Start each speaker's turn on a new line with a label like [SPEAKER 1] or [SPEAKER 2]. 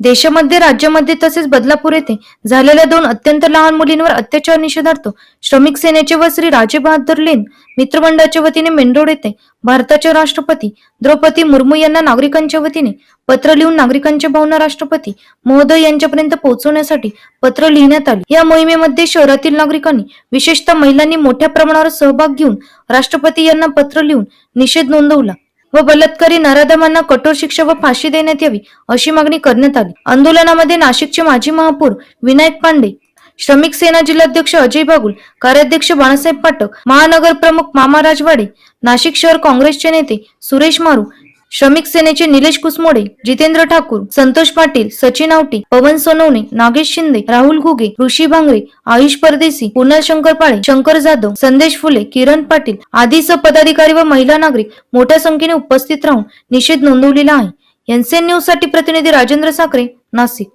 [SPEAKER 1] देशामध्ये राज्यामध्ये तसेच बदलापूर येथे झालेल्या दोन अत्यंत लहान मुलींवर अत्याचार निषेधार्थ श्रमिक सेनेचे व श्री राजे बहादूर लेन मित्रमंडळाच्या वतीने मेंढोड येथे भारताचे राष्ट्रपती द्रौपदी मुर्मू यांना नागरिकांच्या वतीने पत्र लिहून नागरिकांच्या भावना राष्ट्रपती महोदय यांच्यापर्यंत पोहोचवण्यासाठी पत्र लिहिण्यात आले. या मोहिमेमध्ये शहरातील नागरिकांनी विशेषतः महिलांनी मोठ्या प्रमाणावर सहभाग घेऊन राष्ट्रपती यांना पत्र लिहून निषेध नोंदवला. व बलात्कारी नराधमांना कठोर शिक्षा व फाशी देण्यात यावी अशी मागणी करण्यात आली. आंदोलनामध्ये नाशिकचे माजी महापौर विनायक पांडे श्रमिक सेना जिल्हाध्यक्ष अजय बागुल कार्याध्यक्ष बाळासाहेब पाटक महानगर प्रमुख मामा राजवाडे नाशिक शहर काँग्रेसचे नेते सुरेश मारू श्रमिक सेनेचे निलेश कुसमोडे जितेंद्र ठाकूर संतोष पाटील सचिन आवटी पवन सोनवणे नागेश शिंदे राहुल घुगे ऋषी भांगरे आयुष परदेशी कुणाल शंकर पाळे शंकर जाधव संदेश फुले किरण पाटील आदीसह पदाधिकारी व महिला नागरिक मोठ्या संख्येने उपस्थित राहून निषेध नोंदवलेला आहे. एनसीएन न्यूजसाठी प्रतिनिधी राजेंद्र साखरे नाशिक.